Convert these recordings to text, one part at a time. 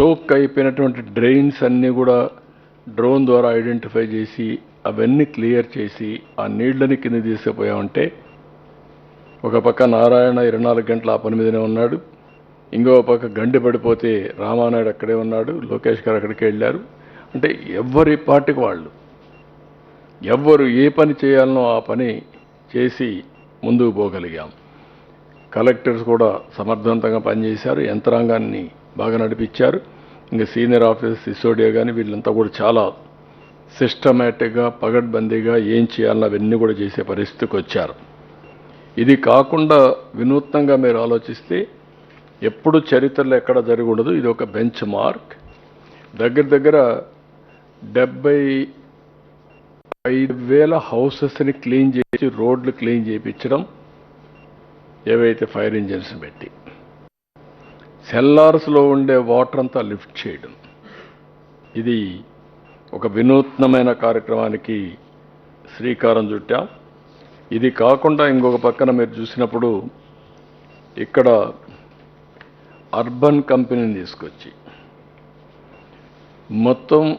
Choke అయిపోయినటువంటి drains అన్నీ కూడా డ్రోన్ ద్వారా ఐడెంటిఫై చేసి అవన్నీ క్లియర్ చేసి ఆ నీళ్ళని కింద తీసుకుపోయామంటే ఒక పక్క నారాయణ ఇరవై నాలుగు గంటల ఆ పని మీదనే ఉన్నాడు. ఇంకో పక్క గండి పడిపోతే రామానాయుడు అక్కడే ఉన్నాడు లోకేష్ గారు అక్కడికి వెళ్ళారు. అంటే ఎవరి పార్టీకి వాళ్ళు? ఎవ్వరు ఏ పని చేయాలనో ఆ పని చేసి ముందుకు పోగలిగాం. కలెక్టర్స్ కూడా సమర్థవంతంగా పనిచేశారు యంత్రాంగాన్ని బాగా నడిపించారు. ఇంకా సీనియర్ ఆఫీసర్ సిసోడియా కానీ వీళ్ళంతా కూడా చాలా సిస్టమేటిక్గా పగడ్బందీగా ఏం చేయాలన్న అవన్నీ కూడా చేసే పరిస్థితికి వచ్చారు. ఇది కాకుండా వినూత్నంగా మీరు ఆలోచిస్తే ఎప్పుడు చరిత్రలో ఎక్కడ జరిగి ఉండదు. ఇది ఒక బెంచ్ మార్క్ దగ్గర దగ్గర డెబ్బై ఐదు వేల హౌసెస్ని క్లీన్ చేసి రోడ్లు క్లీన్ చేయించడం ఏవైతే ఫైర్ ఇంజిన్స్ పెట్టి. సెల్లార్స్లో ఉండే వాటర్ అంతా లిఫ్ట్ చేయడం. ఇది ఒక వినూత్నమైన కార్యక్రమానికి శ్రీకారం చుట్టాం. ఇది కాకుండా ఇంకొక పక్కన మీరు చూసినప్పుడు ఇక్కడ అర్బన్ కంపెనీని తీసుకొచ్చి మొత్తం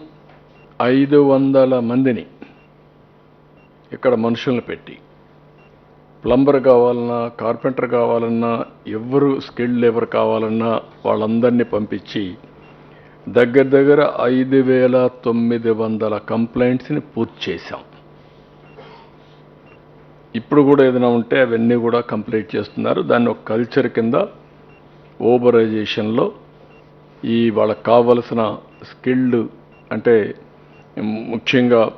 ఐదు వందల మందిని ఇక్కడ మనుషులను పెట్టి ప్లంబర్ కావాలన్నా కార్పెంటర్ కావాలన్నా ఎవరు స్కిల్డ్ లేబర్ కావాలన్నా వాళ్ళందరినీ పంపించి దగ్గర దగ్గర ఐదు వేల తొమ్మిది వందల కంప్లైంట్స్ని పూర్తి చేశాం. ఇప్పుడు కూడా ఏదైనా ఉంటే అవన్నీ కూడా కంప్లీట్ చేస్తున్నారు. దాన్ని ఒక కల్చర్ కింద ఓబరైజేషన్లో ఈ వాళ్ళకి కావలసిన స్కిల్డ్ అంటే ముఖ్యంగా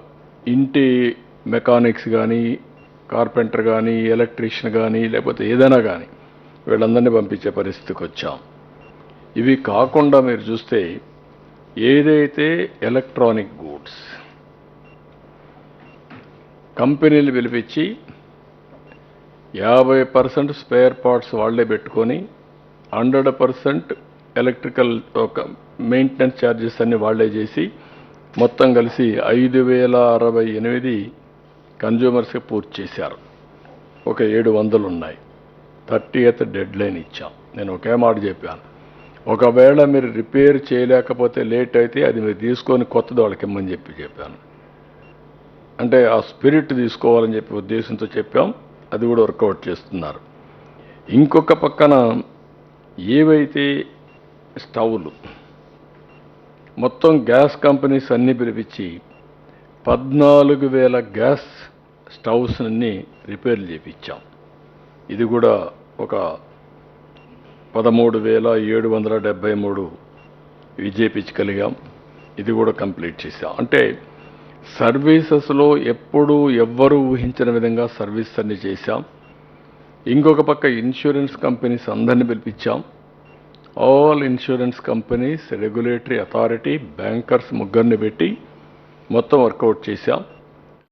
ఇంటి మెకానిక్స్ కానీ కార్పెంటర్ కానీ ఎలక్ట్రీషియన్ కానీ లేకపోతే ఏదైనా కానీ వీళ్ళందరినీ పంపించే పరిస్థితికి వచ్చాం. ఇవి కాకుండా మీరు చూస్తే ఏదైతే ఎలక్ట్రానిక్ గూడ్స్ కంపెనీలు పిలిపించి యాభై పర్సెంట్ స్పేర్ పార్ట్స్ వాళ్ళే పెట్టుకొని హండ్రెడ్ పర్సెంట్ ఎలక్ట్రికల్ ఒక మెయింటెనెన్స్ ఛార్జెస్ అన్ని వాళ్ళే చేసి మొత్తం కలిసి ఐదు వేల అరవై ఎనిమిది కన్జ్యూమర్స్కి పూర్తి చేశారు. ఒక ఏడు వందలు ఉన్నాయి థర్టీ ఎయిత్ డెడ్ లైన్ ఇచ్చాం. నేను ఒకే మాట చెప్పాను. ఒకవేళ మీరు రిపేర్ చేయలేకపోతే లేట్ అయితే అది మీరు తీసుకొని కొత్తది వాళ్ళకి ఇమ్మని చెప్పి చెప్పాను. అంటే ఆ స్పిరిట్ తీసుకోవాలని చెప్పి ఉద్దేశంతో చెప్పాం. అది కూడా వర్కౌట్ చేస్తున్నారు. ఇంకొక పక్కన ఏవైతే స్టవ్లు మొత్తం గ్యాస్ కంపెనీస్ అన్నీ పిలిపించి పద్నాలుగు వేల గ్యాస్ స్టవ్స్ అన్ని రిపేర్లు చేపించాం ఇది కూడా ఒక పదమూడు వేల ఏడు వందల డెబ్భై మూడు ఇవి చేపించగలిగాం ఇది కూడా కంప్లీట్ చేసాం అంటే సర్వీసెస్లో ఎప్పుడూ ఎవ్వరూ ఊహించిన విధంగా సర్వీస్ అన్ని చేశాం. ఇంకొక పక్క ఇన్సూరెన్స్ కంపెనీస్ అందరిని పిలిపించాం. All insurance companies regulatory authority bankers ముగ్గురిని పెట్టి మొత్తం వర్కౌట్ చేసాం